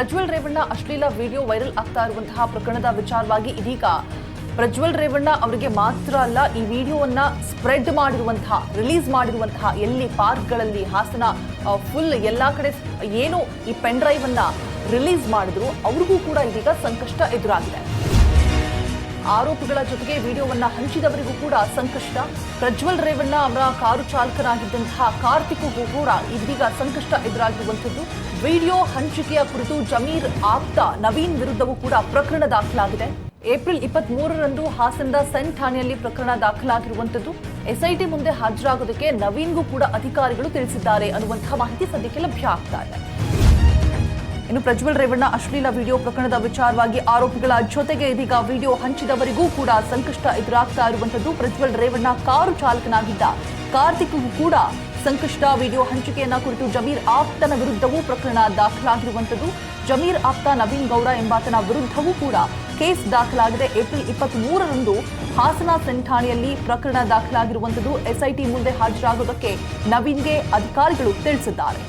ಪ್ರಜ್ವಲ್ ರೇವಣ್ಣ ಅಶ್ಲೀಲ video viral ಆಗ್ತಾ ಇರುವಂತಹ ಪ್ರಕರಣದ ವಿಚಾರವಾಗಿ ಇದೀಗ ಪ್ರಜ್ವಲ್ ರೇವಣ್ಣ ಅವರಿಗೆ ಮಾತ್ರ ಅಲ್ಲ, ಈ ವಿಡಿಯೋವನ್ನ ಸ್ಪ್ರೆಡ್ ಮಾಡಿರುವಂತಹ, ರಿಲೀಸ್ ಮಾಡಿರುವಂತಹ ಎಲ್ಲಿ ಪಾರ್ಕ್ಗಳಲ್ಲಿ ಹಾಸನ ಫುಲ್ ಎಲ್ಲಾ ಕಡೆ ಏನು ಈ ಪೆನ್ ಡ್ರೈವ್ ಅನ್ನ ರಿಲೀಸ್ ಮಾಡಿದ್ರು, ಅವ್ರಿಗೂ ಕೂಡ ಇದೀಗ ಸಂಕಷ್ಟ ಎದುರಾಗಿದೆ. ಆರೋಪಿಗಳ ಜೊತೆಗೆ ವಿಡಿಯೋವನ್ನ ಹಂಚಿದವರಿಗೂ ಕೂಡ ಸಂಕಷ್ಟ. ಪ್ರಜ್ವಲ್ ರೇವಣ್ಣ ಅವರ ಕಾರು ಚಾಲಕನಾಗಿದ್ದಂತಹ ಕಾರ್ತಿಕ್ಗೂ ಕೂಡ ಇದೀಗ ಸಂಕಷ್ಟ ಎದುರಾಗಿರುವಂಥದ್ದು. ವಿಡಿಯೋ ಹಂಚಿಕೆಯ ಕುರಿತು ಜಮೀರ್ ಆಪ್ತ ನವೀನ್ ವಿರುದ್ಧವೂ ಕೂಡ ಪ್ರಕರಣ ದಾಖಲಾಗಿದೆ. ಏಪ್ರಿಲ್ ಇಪ್ಪತ್ತ್ ಮೂರರಂದು ಹಾಸನದ ಸೆಂಟ್ ಠಾಣೆಯಲ್ಲಿ ಪ್ರಕರಣ ದಾಖಲಾಗಿರುವಂಥದ್ದು. ಎಸ್ಐಟಿ ಮುಂದೆ ಹಾಜರಾಗೋದಕ್ಕೆ ನವೀನ್ಗೂ ಕೂಡ ಅಧಿಕಾರಿಗಳು ತಿಳಿಸಿದ್ದಾರೆ ಅನ್ನುವಂತಹ ಮಾಹಿತಿ ಸದ್ಯಕ್ಕೆ ಲಭ್ಯ ಆಗ್ತಾ ಇದೆ. ಇನ್ನು ಪ್ರಜ್ವಲ್ ರೇವಣ್ಣ, ಅಶ್ಲೀಲ ವಿಡಿಯೋ ಪ್ರಕರಣದ ವಿಚಾರವಾಗಿ ಆರೋಪಿಗಳ ಜೊತೆಗೆ ಇದೀಗ ವಿಡಿಯೋ ಹಂಚಿದವರಿಗೂ ಕೂಡ ಸಂಕಷ್ಟ ಎದುರಾಗ್ತಾ ಇರುವಂತದ್ದು ಪ್ರಜ್ವಲ್ ರೇವಣ್ಣ ಕಾರು ಚಾಲಕನಾಗಿದ್ದ ಕಾರ್ತಿಕ್ಗೂ ಕೂಡ ಸಂಕಷ್ಟ ವಿಡಿಯೋ ಹಂಚಿಕೆಯನ್ನ ಕುರಿತು ಜಮೀರ್ ಆಪ್ತನ ವಿರುದ್ಧವೂ ಪ್ರಕರಣ ದಾಖಲಾಗಿರುವಂತದ್ದು ಜಮೀರ್ ಆಪ್ತ ನವೀನ್ ಗೌಡ ಎಂಬಾತನ ವಿರುದ್ಧವೂ ಕೂಡ ಕೇಸ್ ದಾಖಲಾಗಿದೆ. ಏಪ್ರಿಲ್ ಇಪ್ಪತ್ತ್ ಮೂರರಂದು ಹಾಸನ ಸೆಂಠಾಣೆಯಲ್ಲಿ ಪ್ರಕರಣ ದಾಖಲಾಗಿರುವಂತದ್ದು ಎಸ್ಐಟಿ ಮುಂದೆ ಹಾಜರಾಗುವುದಕ್ಕೆ ನವೀನ್ಗೆ ಅಧಿಕಾರಿಗಳು ತಿಳಿಸಿದ್ದಾರೆ.